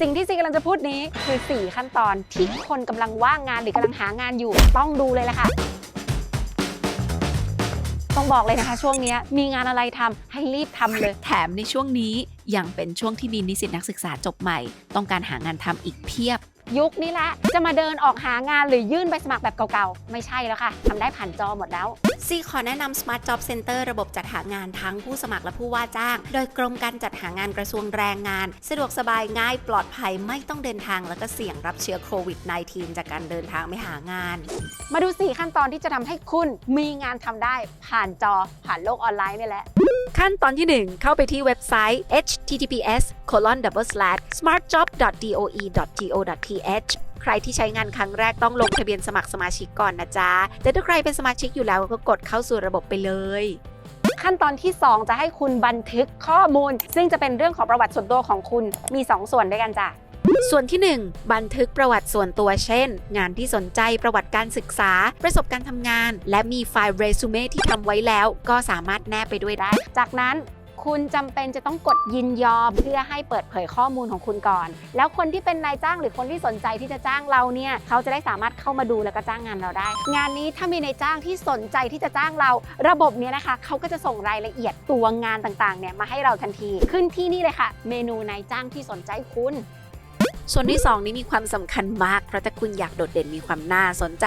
สิ่งที่ซีกำลังจะพูดนี้คือ 4 ขั้นตอนที่คนกำลังว่างงานหรือกำลังหางานอยู่ต้องดูเลยแหละค่ะต้องบอกเลยนะคะ ช่วงนี้มีงานอะไรทำให้รีบทำเลย แถมในช่วงนี้ยังเป็นช่วงที่มีนิสิตนักศึกษาจบใหม่ ต้องการหางานทำอีกเพียบ ยุคนี้แหละ จะมาเดินออกหางานหรือยื่นใบสมัครแบบเก่าๆ ไม่ใช่แล้วค่ะทำได้ผ่านจอหมดแล้ว ซีขอแนะนำ Smart Job Center ระบบจัดหางานทั้งผู้สมัครและผู้ว่าจ้าง โดยกรมการจัดหางานกระทรวงแรงงาน สะดวกสบายง่ายปลอดภัยไม่ต้องเดินทางแล้วก็เสี่ยงรับเชื้อโควิด -19 จากการเดินทางไม่หางาน มาดู 4 ขั้นตอนที่จะทำให้คุณมีงานทำได้ผ่านจอผ่านโลกออนไลน์นี่แหละขั้นตอนที่ 1 เข้าไปที่เว็บไซต์ https colon double slash smartjob.doe.go.th ใครที่ใช้งานครั้งแรกต้องลงทะเบียนสมัครสมาชิกก่อนนะจ๊ะ แต่ถ้าใครเป็นสมาชิกอยู่แล้วก็กดเข้าสู่ระบบไปเลย ขั้นตอนที่ 2 จะให้คุณบันทึกข้อมูล ซึ่งจะเป็นเรื่องของประวัติส่วนตัวของคุณมี 2 ส่วนด้วยกันจ้ะส่วนที่ 1 บันทึกประวัติส่วนตัวเช่น งานที่สนใจประวัติการศึกษา ประสบการณ์ทำงาน และมีไฟล์เรซูเม่ที่ทำไว้แล้ว ก็สามารถแนบไปด้วยได้ จากนั้น คุณจำเป็นจะต้องกดยินยอมเพื่อให้เปิดเผยข้อมูลของคุณก่อน แล้วคนที่เป็นนายจ้างหรือคนที่สนใจที่จะจ้างเราเนี่ยเขาจะได้สามารถเข้ามาดูแล้วก็จ้างงานเราได้ งานนี้ถ้ามีนายจ้างที่สนใจที่จะจ้างเรา ระบบเนี้ยนะคะเขาก็จะส่งรายละเอียดตัวงานต่างๆเนี่ยมาให้เราทันที ขึ้นที่นี่เลยค่ะ เมนูนายจ้างที่สนใจคุณส่วนที่ 2 นี้มีความสำคัญมาก เพราะถ้าคุณอยากโดดเด่นมีความน่าสนใจ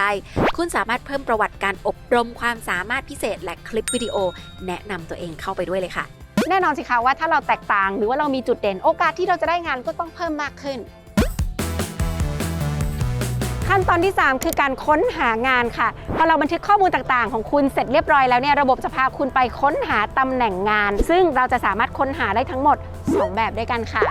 คุณสามารถเพิ่มประวัติการอบรมความสามารถพิเศษและคลิปวิดีโอ แนะนำตัวเองเข้าไปด้วยเลยค่ะ แน่นอนสิคะว่าถ้าเราแตกต่างหรือว่าเรามีจุดเด่นโอกาสที่เราจะได้งานก็ต้องเพิ่มมากขึ้น ขั้นตอนที่ 3 คือการค้นหางานค่ะพอเราบันทึกข้อมูลต่างๆ ของคุณเสร็จเรียบร้อยแล้วเนี่ยระบบจะพาคุณไปค้นหาตำแหน่งงาน ซึ่งเราจะสามารถค้นหาได้ทั้งหมด 2 แบบด้วยกันค่ะ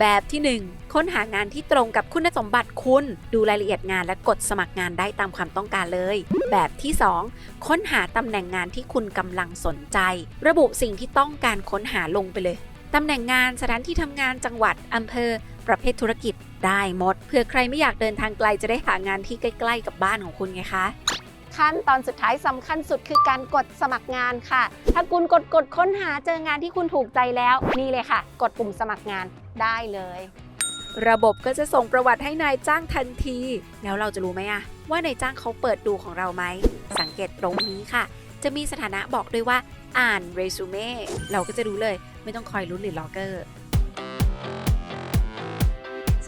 แบบที่ 1 ค้นหางานที่ตรงกับคุณสมบัติคุณ ดูรายละเอียดงานและกดสมัครงานได้ตามความต้องการเลย แบบที่ 2 ค้นหาตำแหน่งงานที่คุณกำลังสนใจ ระบุสิ่งที่ต้องการค้นหาลงไปเลยตำแหน่งงานสถานที่ทำงานจังหวัดอำเภอ ประเภทธุรกิจได้หมดเพื่อใครไม่อยากเดินทางไกลจะได้หางานที่ใกล้ ๆ กับบ้านของคุณไงคะขั้นตอนสุดท้ายสำคัญสุดคือการกดสมัครงานค่ะ ถ้าคุณกดกดค้นหาเจองานที่คุณถูกใจแล้ว นี่เลยค่ะ กดปุ่มสมัครงาน ได้เลย ระบบก็จะส่งประวัติให้นายจ้างทันที แล้วเราจะรู้ไหมอะว่านายจ้างเขาเปิดดูของเราไหม สังเกตตรงนี้ค่ะ จะมีสถานะบอกด้วยว่า อ่านเรซูเม่เราก็จะรู้เลย ไม่ต้องคอยลุ้นหรือล็อกเกอร์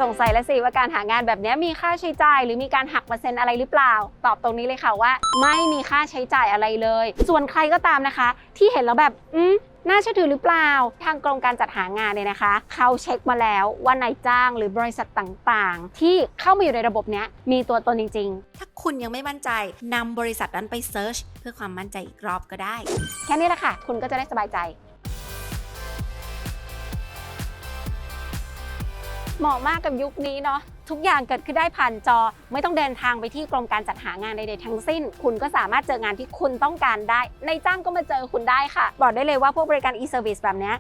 สงสัยแล้วสิว่าการหางานแบบนี้มีค่าใช้จ่าย หรือมีการหักเปอร์เซ็นต์อะไรหรือเปล่า ตอบตรงนี้เลยค่ะว่า ไม่มีค่าใช้จ่ายอะไรเลย ส่วนใครก็ตามนะคะ ที่เห็นแล้วแบบ อืม น่าเชื่อถือหรือเปล่า ทางกรมการจัดหางานเนี่ยนะคะ เขาเช็คมาแล้วว่านายจ้างหรือบริษัทต่างๆ ที่เข้ามาอยู่ในระบบเนี้ยมีตัวตนจริงถ้าคุณยังไม่มั่นใจนำบริษัทนั้นไปเซิร์ชเพื่อความมั่นใจอีกรอบก็ได้ๆแค่นี้แหละค่ะ คุณก็จะได้สบายใจ เหมาะมากกับยุคนี้เนาะทุกอย่างเกิดขึ้นได้ผ่านจอ ไม่ต้องเดินทางไปที่กรมการจัดหางานใดๆทั้งสิ้น คุณก็สามารถเจองานที่คุณต้องการได้ ในจ้างก็มาเจอคุณได้ค่ะ บอกได้เลยว่าพวกบริการ e-service แบบนี้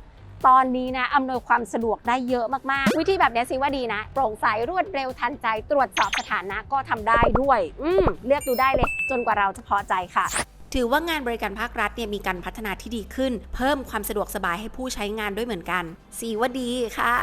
ตอนนี้นะอำนวยความสะดวกได้เยอะมากๆ วิธีแบบนี้สิว่าดีนะ โปร่งใสรวดเร็วทันใจ ตรวจสอบสถานะก็ทำได้ด้วย อืมเลือกดูได้เลย จนกว่าเราจะพอใจค่ะถือว่างานบริการภาครัฐเนี่ยมีการพัฒนาที่ดีขึ้น เพิ่มความสะดวกสบายให้ผู้ใช้งานด้วยเหมือนกัน สีว่าดีค่ะ